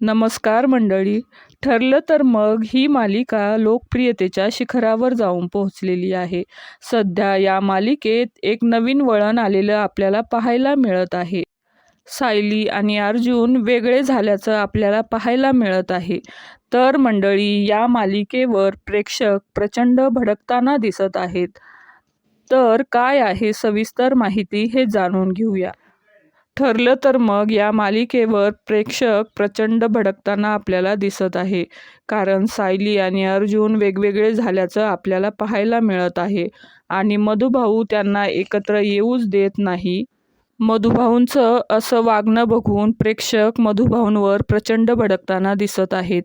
नमस्कार मंडळी. ठरलं तर मग ही मालिका लोकप्रियतेच्या शिखरावर जाऊन पोहोचलेली आहे. सध्या या मालिकेत एक नवीन वळण आलेलं आपल्याला पाहायला मिळत आहे. सायली आणि अर्जुन वेगळे झाल्याचं आपल्याला पाहायला मिळत आहे. तर मंडळी या मालिकेवर प्रेक्षक प्रचंड भडकताना दिसत आहेत. तर काय आहे सविस्तर माहिती हे जाणून घेऊया. ठरलं तर मग या मालिकेवर प्रेक्षक प्रचंड भडकताना आपल्याला दिसत आहे. कारण सायली आणि अर्जुन वेगवेगळे झाल्याचं आपल्याला पाहायला मिळत आहे. आणि मधुभाऊ त्यांना एकत्र येऊच देत नाही. मधुभाऊंचं असं वागणं बघून प्रेक्षक मधुभाऊंवर प्रचंड भडकताना दिसत आहेत.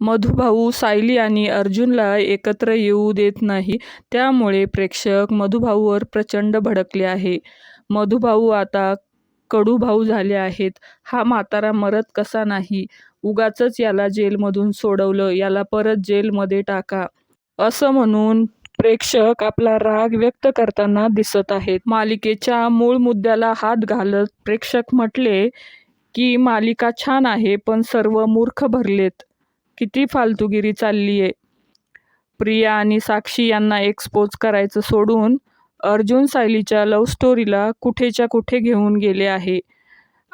मधुभाऊ सायली आणि अर्जुनला एकत्र येऊ देत नाही. त्यामुळे प्रेक्षक मधुभाऊवर प्रचंड भडकले आहे. मधुभाऊ आता कडूभाऊ झाले आहेत. हा म्हातारा मरत कसा नाही? उगाचच याला जेलमधून सोडवलं याला परत जेलमध्ये टाका. असं म्हणून प्रेक्षक आपला राग व्यक्त करताना दिसत आहेत. मालिकेच्या मूळ मुद्द्याला हात घालत प्रेक्षक म्हटले की मालिका छान आहे पण सर्व मूर्ख भरलेत. किती फालतूगिरी चालली आहे प्रिया आणि साक्षी यांना एक्सपोज करायचं सोडून अर्जुन सायलीच्या लव्ह स्टोरीला कुठेच्या कुठे घेऊन गेले आहे?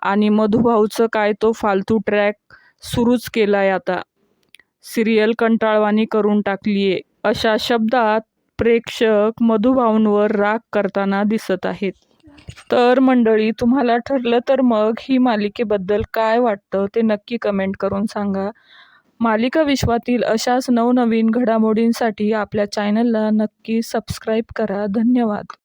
आणि मधुभाऊचं काय तो फालतू ट्रॅक सुरूच केला आहे आता? सिरियल कंटाळवाणी करून टाकली आहे अशा शब्दात प्रेक्षक मधुभाऊंवर राग करताना दिसत आहेत. तर मंडळी तुम्हाला ठरलं तर मग ही मालिकेबद्दल काय वाटतं ते नक्की कमेंट करून सांगा. मालिका विश्वातील अशाच नवनवीन घडामोडींसाठी आपल्या चॅनलला नक्की सबस्क्राईब करा. धन्यवाद.